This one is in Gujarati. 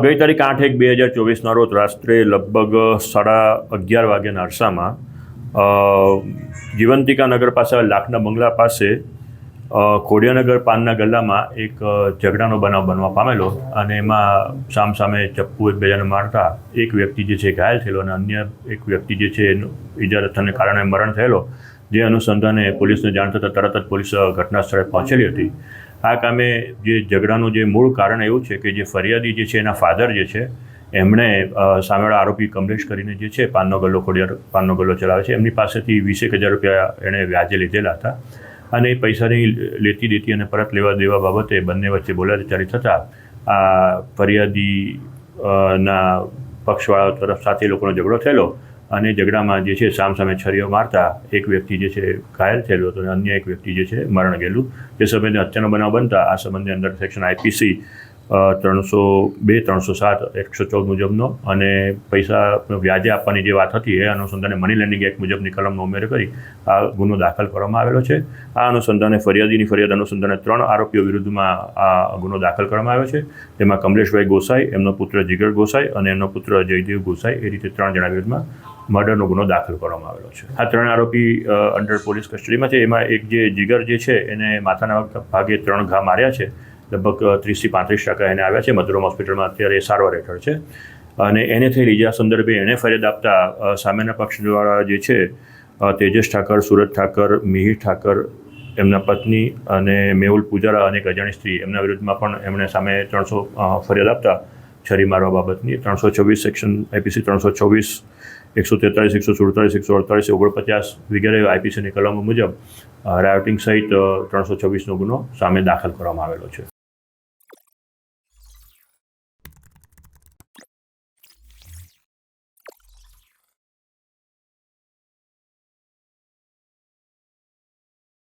ગઈ તારીખ આઠ એક બે હજાર ચોવીસના રોજ રાત્રે લગભગ સાડા અગિયાર વાગ્યાના અરસામાં જીવંતિકા નગર પાસે લાખના બંગલા પાસે કોડિયાનગર પાનના ગલ્લામાં એક ઝઘડાનો બનાવ બનવા પામેલો અને એમાં સામસામે ચપ્પુ એકબીજાને મારતા એક વ્યક્તિ જે છે ઘાયલ થયેલો અને અન્ય એક વ્યક્તિ જે છે એનું ઇજારતને કારણે મરણ થયેલો, જે અનુસંધાને પોલીસને જાણ થતાં તરત જ પોલીસ ઘટના સ્થળે પહોંચેલી હતી. આ કામે જે ઝઘડાનું જે મૂળ કારણ એવું છે કે જે ફરિયાદી જે છે એના ફાધર જે છે, એમણે સામેવાળા આરોપી કમલેશ કરીને જે છે પાનનો ગલ્લો ખોડિયાર પાનનો ગલ્લો ચલાવે છે. એમની પાસેથી વીસેક હજાર રૂપિયા એણે વ્યાજે લીધેલા હતા અને એ પૈસાની લેતી દેતી અને પરત લેવા દેવા બાબતે બંને વચ્ચે બોલાચાલી થતાં આ ફરિયાદી ના પક્ષવાળાઓ તરફ સાથે લોકોનો ઝઘડો થયેલો અને ઝઘડામાં જે છે સામસામે છરીઓ મારતા એક વ્યક્તિ જે છે ઘાયલ થયેલો હતો અને અન્ય એક વ્યક્તિ જે છે મરણ ગયેલું. જે સંબંધે હત્યાનો બનાવ બનતા આ સંબંધે અંદર સેક્શન આઈપીસી ત્રણસો બે, ત્રણસો સાત, એકસો ચૌદ મુજબનો અને પૈસા વ્યાજે આપવાની જે વાત હતી એ અનુસંધાને મની લેન્ડિંગ એક્ટ મુજબની કલમનો ઉમેરો કરી આ ગુનો દાખલ કરવામાં આવેલો છે. આ અનુસંધાને ફરિયાદીની ફરિયાદ અનુસંધાને ત્રણ આરોપીઓ વિરુદ્ધમાં આ ગુનો દાખલ કરવામાં આવ્યો છે. તેમાં કમલેશભાઈ ગોસાઈ, એમનો પુત્ર જીગર ગોસાઈ અને એમનો પુત્ર જયદેવ ગોસાઈ એ રીતે ત્રણ જણા વિરુદ્ધમાં મર્ડરનો ગુનો દાખલ કરવામાં આવેલો છે. આ ત્રણ આરોપી અંડર પોલીસ કસ્ટડીમાં છે. એમાં એક જે જીગર જે છે, એને માથાના ભાગે ત્રણ ઘા માર્યા છે. લગભગ ત્રીસથી પાંત્રીસ ટકા એને આવ્યા છે. મધુરમ હોસ્પિટલમાં અત્યારે સારવાર હેઠળ છે. અને એને થયેલી ઇજા સંદર્ભે એણે ફરિયાદ આપતા સામેના પક્ષ દ્વારા જે છે તેજસ ઠાકર સુરજ ઠાકર, મિહિર ઠાકર, એમના પત્ની અને મેહુલ પૂજારા અને એક અજાણી સ્ત્રી એમના વિરુદ્ધમાં પણ એમણે સામે ત્રણસો ફરિયાદ આપતા છરી મારવા બાબતની. ત્રણસો છવ્વીસ સેક્શન આઈપીસી ત્રણસો છવ્વીસ, એકસો તેતાલીસ એકસો સુડતાલીસ એકસો અડતાલીસ ઓગણપચાસ વગેરે આઈપીસીની કલમો મુજબ રાયોટિંગ સહિત ત્રણસો છવ્વીસનો ગુનો સામે દાખલ કરવામાં આવેલો છે.